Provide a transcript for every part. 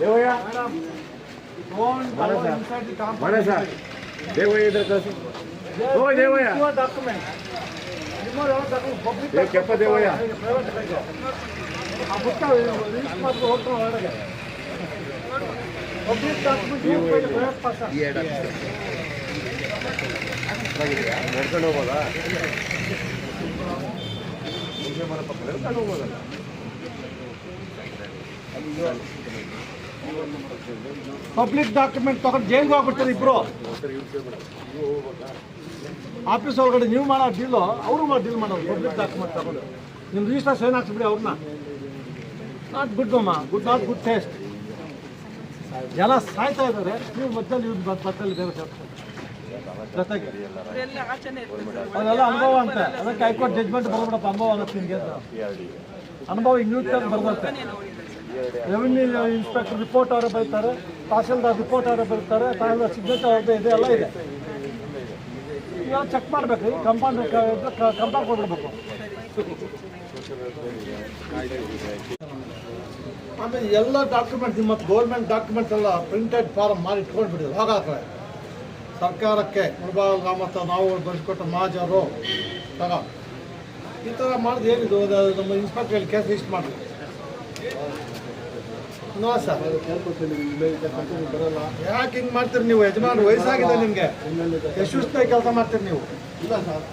ದೇವಯ್ಯ. ಮಾಡ ಸರ್. ದೇವಯ್ಯ ಇದ್ರೆ ಕಳಿಸಿ. ಓ ದೇವಯ್ಯ. ಕೆಪ್ಪ ದೇವಯ್ಯ. ಆ ಪುಸ್ತಕ ರಿಲೀಸ್ ಮಾಡಿ ಹೋಗ್ತಾರೆ ಪಬ್ಲಿಕ್ ಡಾಕ್ಯುಮೆಂಟ್ ಪರ್ಸನ್ ನಡ್ಕೊಂಡು ಹೋಗೋದಾ ಮುಂದೆ ಮನೆ ಪಕ್ಕ ನಡ್ಕೊಂಡು ಹೋಗೋದಲ್ಲ ಪಬ್ಲಿಕ್ ಡಾಕ್ಯುಮೆಂಟ್ ತಗೊಂಡು ಜೈಲ್ಗೆ ಹೋಗ್ಬಿಡ್ತಾರೆ ಇಬ್ರು. ಆಫೀಸ್ ಒಳಗಡೆ ನೀವು ಮಾಡೋ ಡೀಲು ಅವರು ಡೀಲ್ ಮಾಡೋದು ಪಬ್ಲಿಕ್ ಡಾಕ್ಯುಮೆಂಟ್ ತಗೊಂಡು. ನಿಮ್ಮ ರಿಜಿಸ್ಟರ್ ಸೈನ್ ಹಾಕ್ಸ್ಬಿಡಿ ಅವ್ರನ್ನ. ನಾಟ್ ಗುಡ್ ಅಮ್ಮ ಗುಡ್ ನಾಟ್ ಗುಡ್ ಟೇಸ್ಟ್ ಜನ ಸಾಯ್ತಾ ಇದ್ದಾರೆ. ನೀವು ಮಧ್ಯದಲ್ಲಿ ಇವ್ರು ಬತ್ತಲ್ಲಿ ಬೇರೆ. ಜೊತೆಗೆ. ಅದೆಲ್ಲ ಅನುಭವ ಅಂತ. ಅದಕ್ಕೆ ಹೈಕೋರ್ಟ್ ಜಡ್ಜ್ಮೆಂಟ್ ಬರ್ಬಿಡಪ್ಪ. ಅನುಭವ ಆಗುತ್ತೆ ನಿಮಗೆ ಅನುಭವ ಇನ್ನೂ ಬರ್ಬರುತ್ತೆ ರೆವಿನ್ಯೂ ಇನ್ಸ್ಪೆಕ್ಟರ್ ರಿಪೋರ್ಟ್ ಅವರು ಬರೀತಾರೆ, ತಹಸೀಲ್ದಾರ್ ರಿಪೋರ್ಟ್ ಅವರು ಬರೀತಾರೆ ತಹಸೀಲ್ದಾರ್ ಸಿಗ್ನೇಚರ್ ಅವ್ರದ್ದು ಇದೆ, ಎಲ್ಲ ಇದೆ. ಇವಾಗ ಚೆಕ್ ಮಾಡಬೇಕು ಕಂಪೌಂಡ್ ಕಂಪೌಂಡ್ ಕೊಡ್ಬಿಡ್ಬೇಕು ಆಮೇಲೆ ಎಲ್ಲ ಡಾಕ್ಯುಮೆಂಟ್ ನಿಮ್ಮ ಗೌರ್ಮೆಂಟ್ ಡಾಕ್ಯುಮೆಂಟ್ಸ್ ಎಲ್ಲ ಪ್ರಿಂಟೆಡ್ ಫಾರ್ಮ್ ಮಾಡಿ ಇಟ್ಕೊಂಡ್ಬಿಡಿ ಹಾಗಾದ್ರೆ ಸರ್ಕಾರಕ್ಕೆ ಮುಳಬಾಗಲ್ ರಾಮತ್ತ ನಾವು ಬರೆಸ್ಕೊಟ್ಟ ಮಹಾಜರು ತಗ ಈ ಥರ ಮಾಡಿದ್ರೆ ಏನಿದು? ನಮ್ಮ ಇನ್ಸ್ಪೆಕ್ಟರ್ ಕೇಸ್ ರಿಜಿಸ್ಟರ್ ಮಾಡಿ ಯಾಕೆ ಹಿಂಗೆ ಮಾಡ್ತೀರಿ ನೀವು? ಯಜಮಾನ್ ವಯಸ್ಸಾಗಿದೆ ನಿಮಗೆ. ಎಷ್ಟು ಸುಸ್ತಾಗಿ ಕೆಲಸ ಮಾಡ್ತೀರಿ ನೀವು? ಇಲ್ಲ ಸರ್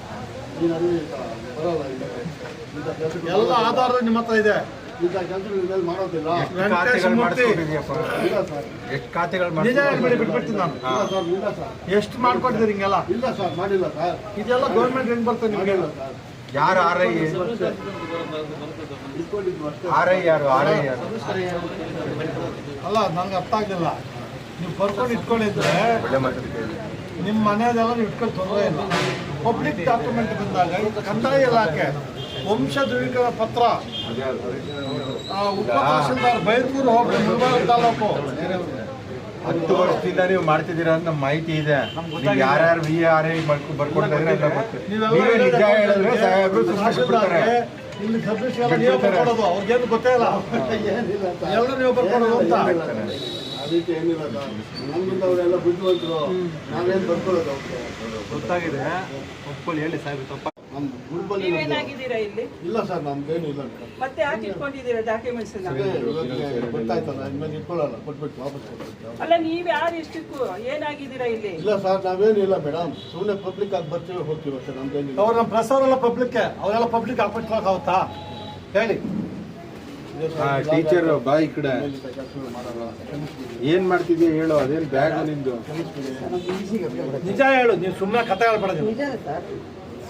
ಎಲ್ಲ ಆಧಾರ ನಿಮ್ಮ ಹತ್ರ ಇದೆ. ಮಾಡೋದಿಲ್ಲ ನಿಜ ಹೇಳ್ಬೇಡಿ ಬಿಟ್ಬಿಡ್ತೀನಿ ನಾನು. ಇಲ್ಲ ಸರ್ ಇಲ್ಲ ಸರ್ ಎಷ್ಟು ಮಾಡ್ಕೊಡ್ತೀರಿ ಹಿಂಗೆಲ್ಲ? ಇಲ್ಲ ಸರ್ ಮಾಡಿಲ್ಲ ಸರ್. ಇದೆಲ್ಲ ಗೌರ್ಮೆಂಟ್ ಹೆಂಗ್ ಬರ್ತದೆ ನಿಮ್ಗೆ? ಸರ್. ಯಾರು ಆರ್ ಐ ಆರ್ ಐ ಯಾರು? ಆರ್ ಐ ಯಾರು? ಅಲ್ಲ ನನಗೆ ಅರ್ಥ ಆಗಲಿಲ್ಲ. ನೀವು ಬರ್ಕೊಂಡು ಇಟ್ಕೊಂಡಿದ್ರೆ ನಿಮ್ಮ ಮನೆಯದೆಲ್ಲ ನೀವು ಇಟ್ಕೊಂಡು ತೊಂದರೆ ಇಲ್ಲ. ಪಬ್ಲಿಕ್ ಡಾಕ್ಯುಮೆಂಟ್ ಬಂದಾಗ ಕಂದಾಯ ಇಲಾಖೆ ವಂಶ ಧ್ರುವೀಕರಣ ಪತ್ರ ಉಪ ತಹಸೀಲ್ದಾರ್ ಬೈದೂರು ಹೋಗಿ ತಾಲೂಕು. ಹತ್ತು ವರ್ಷದಿಂದ ನೀವು ಮಾಡ್ತಿದ್ದೀರಾ ಅಂತ ಮಾಹಿತಿ ಇದೆ. ನೀವು ಯಾರ್ಯಾರು ವಿ ಆರ್ ಐ ಬರ್ಕೊಡ್ತಾರೆ ಅಂತ ಗೊತ್ತು. ನೀವೇ ನಿಜ ಹೇಳಿದ್ರೆ ಸಾಹೇಬ್ರು ಸುಮ್ಮನೆ ಬಿಡ್ತಾರೆ ತಹಸೀಲ್ದಾರ್ಗೆ ಇಲ್ಲಿ ಸಬ್ಮಿಷನ್ ಎಲ್ಲ ನೀವು ಬರ್ಕೊಡೋದು ಅವ್ರಿಗೇನು ಗೊತ್ತೇ ಇಲ್ಲ. ಏನಿಲ್ಲ ಸರ್ ನೀವು ಬರ್ಕೊಡೋದು ಅಂತ. ಅದಕ್ಕೆ ಏನಿಲ್ಲ ಸರ್ ನಮ್ಗಿಂತ ಅವರೆಲ್ಲ ಬುದ್ಧಿವಂತರು. ನಾವೇನು ಬರ್ಕೊಳ್ಳೋದು ಅವ್ರಿಗೆ? ಗೊತ್ತಾಗಿದೆ. ಒಪ್ಕೊಳ್ಳಿ ಹೇಳಿ ಸಾಹೇಬ್ ತಪ್ಪ ನಮ್ಮ ಗುಂಪಲ್ಲಿ ನೀವೇನಾಗಿದ್ದೀರಾ ಇಲ್ಲಿ? ಇಲ್ಲ ಸರ್ ನಮ್ದೇನು ಇಲ್ಲ ಸರ್. ಮತ್ತೆ ಯಾಕೆ ಇಟ್ಕೊಂಡಿದ್ದೀರಾ ಡಾಕ್ಯುಮೆಂಟ್ಸ್ ಎಲ್ಲ? ಅದೇ ಇವತ್ತಿಗೆ ಗೊತ್ತಾಯ್ತಲ್ಲ ಇನ್ಮೇಲೆ ಇಟ್ಕೊಳ್ಳಲ್ಲ ಕೊಟ್ಬಿಟ್ಟು ವಾಪಸ್ ಕೊಡ್ಬೇಕು ಅಲ್ಲ ನೀವ್ ಯಾರು ಇಷ್ಟಕ್ಕೂ ಏನಾಗಿದ್ದೀರಾ ಇಲ್ಲಿ? ಇಲ್ಲ ಸರ್ ನಾವೇನಿಲ್ಲ ಮೇಡಮ್. ಸುಮ್ಮನೆ ಪಬ್ಲಿಕ್ ಆಗಿ ಬರ್ತೀವಿ ಹೋಗ್ತೀವಿ ಅಷ್ಟೇ ನಮ್ದೇನಿಲ್ಲ ಅವ್ರು ನಮ್ಮ ಪ್ರೆಸ್ ಅವರೆಲ್ಲ ಪಬ್ಲಿಕ್ ಅವರೆಲ್ಲ ಪಬ್ಲಿಕ್ ಹಾಕ್ಬಿಟ್ಕೊಳಕ್ ಆಗುತ್ತಾ ಹೇಳಿ. ಟೀಚರ್ ಬಾ ಈ ಕಡೆ. ಮಾಡಲ್ಲ ಏನ್ ಮಾಡ್ತಿದ್ಯಾ ಹೇಳು ಅದೇನ್ ಬ್ಯಾಗ್ ನಿಂದು? ನಿಜ ಹೇಳು ನೀವು ಸುಮ್ಮನೆ ಕತೆ ಹೇಳ್ಬೇಡ ನೀವು ನಿಜ ಸರ್.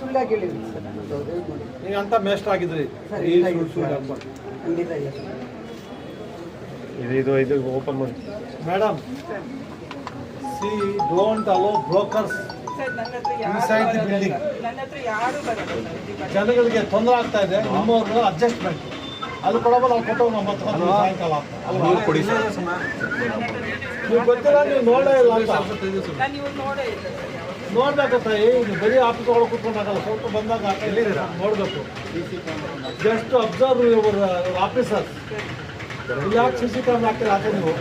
ಸುಳ್ಳಾಗಿ ಹೇಳಿದ್ರು ಸರ್. ನಾನು ಅದು ಇದು ಮಾಡಿ ನೀವು ಅಂತ ಮೇಸ್ಟ್ ಆಗಿದ್ರಿ ಸರ್, ಈ ಇಲ್ಲ, ಸುಳ್ಳು ಸುಳ್ಳು ಇಲ್ಲ. ಖಂಡಿತ ಇಲ್ಲ ಸರ್. ಇದು ಇದು ಇದು ಓಪನ್ ಮಾಡಿ. Madam see don't allow brokers sir ನನ್ನ ಹತ್ರ ಯಾರು Inside the ಬರಲ್ಲ building. ಸರ್. ನನ್ನ ಹತ್ರ ಯಾರು ಬರಲ್ಲ ಸರ್ ಇಲ್ಲಿ ಬನ್ನಿ. ಜನಗಳಿಗೆ ತೊಂದರೆ ಆಗ್ತಾ ಇದೆ. ನಮ್ಮವ್ರನ್ನ ಅಡ್ಜಸ್ಟ್ಮೆಂಟ್ ಅದು ಕೊಡಬಲ್ಲ ನಾವು ಕೊಟ್ಟು ನಮ್ಮ ಹತ್ರ ಬಂದು ಸಾಯಂಕಾಲ ಅಲ್ವಾ? ನೀವು ಗೊತ್ತಿಲ್ಲ ನೀವು ನೋಡೇ ಇಲ್ಲ ಅಂತ. ನಾನು ಇವ್ರು ನೋಡೇ ಇಲ್ಲ ಸರ್ ನೋಡ್ಬೇಕು ತಾಯಿ ನೀವು ಬರೀ ಆಫೀಸ್ ಒಳಗೆ ಕೂತ್ಕೊಂಡಾಗಲ್ಲ ಸ್ವಲ್ಪ ಬಂದಾಗ ಕಡೆ ನೋಡಬೇಕು. ಜಸ್ಟ್ ಅಬ್ಸರ್ವ್ ಯುವರ್ ಆಫೀಸರ್ ಯಾಕೆ ಸಿ ಸಿ ಕ್ಯಾಮ್ರಾ ಹಾಕಿಲ್ಲ ಹಾಕಿ ನೀವು?